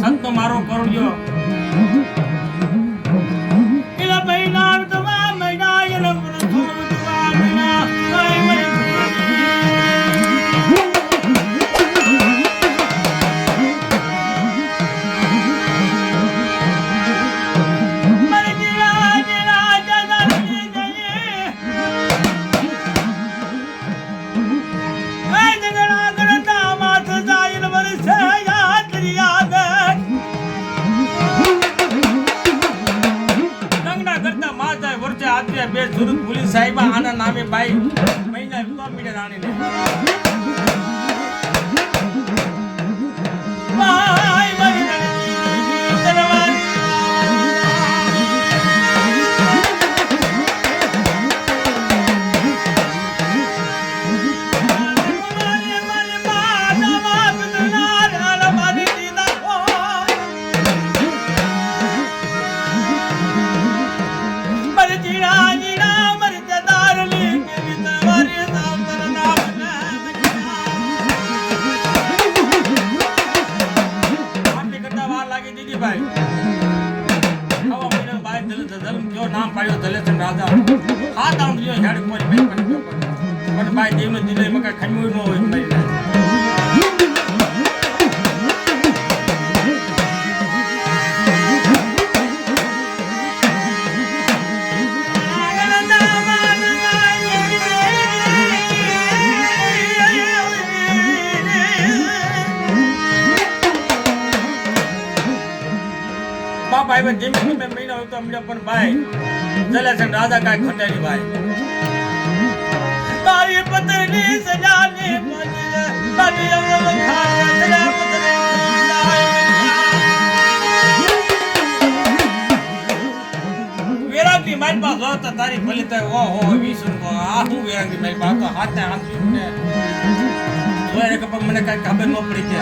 સંત મારો કરુણ્યો સુરત પોલીસ સાહેબ આના નામે બાઈક મહિના વિવા મીડે રાણીને પાડ્યો દલેચંદ રાજા ભાઈ દેવનો દિલે મકા ખમ્યું ન મહિનો હતો અમને પણ ભાઈ. ચલે છે રાજા કાંઈ ખંડેરી ભાઈ. તારી પત્ની સજાની ખાય તેરા પત્ની વેરાગની મારી પાસે જો તો તારી ભલે તો ઓ હો વિષ્ણુ કો આ હું વેરાગની મારી પાસે હાથે હાથ ને મને કઈ ખબર ન પડી કે.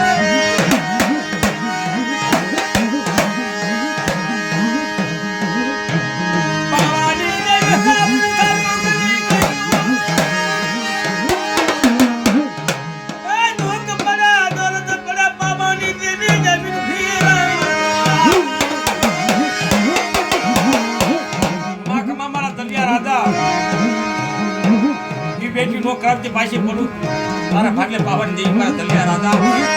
પાછી પડું મારા ભાગે પાવન દેવી મારા દલિયા રાજા.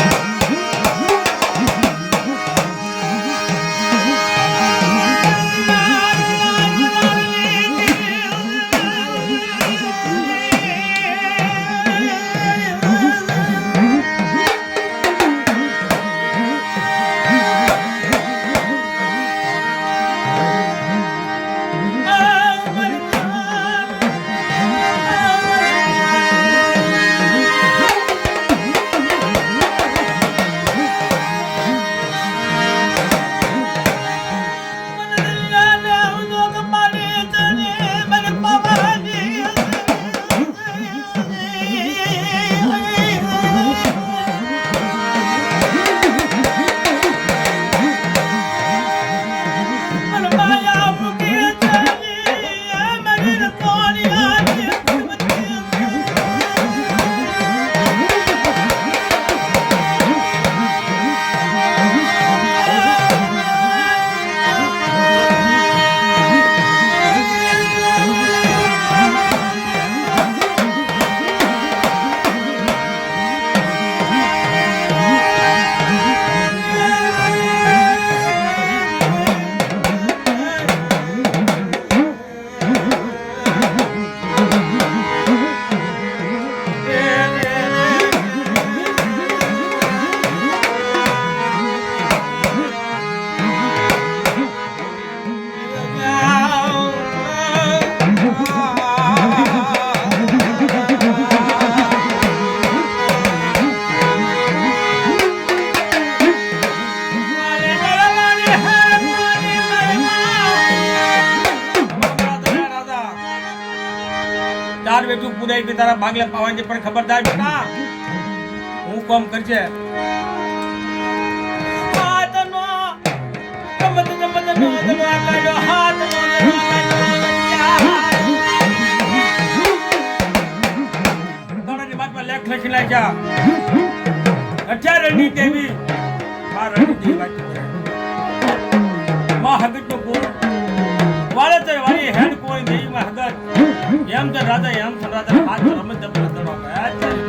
ચાર તું કુદાઈ કે તારા ભાગલે પાવાની પણ ખબરદાર બેટા હું. કોમ કરજે. હાથનો ગમત ગમત નો દવા કાઢો હાથનો લેખ લખી નાખ્યા. અત્યારે ની દેવી રણી દેવી માં હગત નો કુળ એમ તો રાજા એમ તો રાજા હાથ રમે દબલો દડો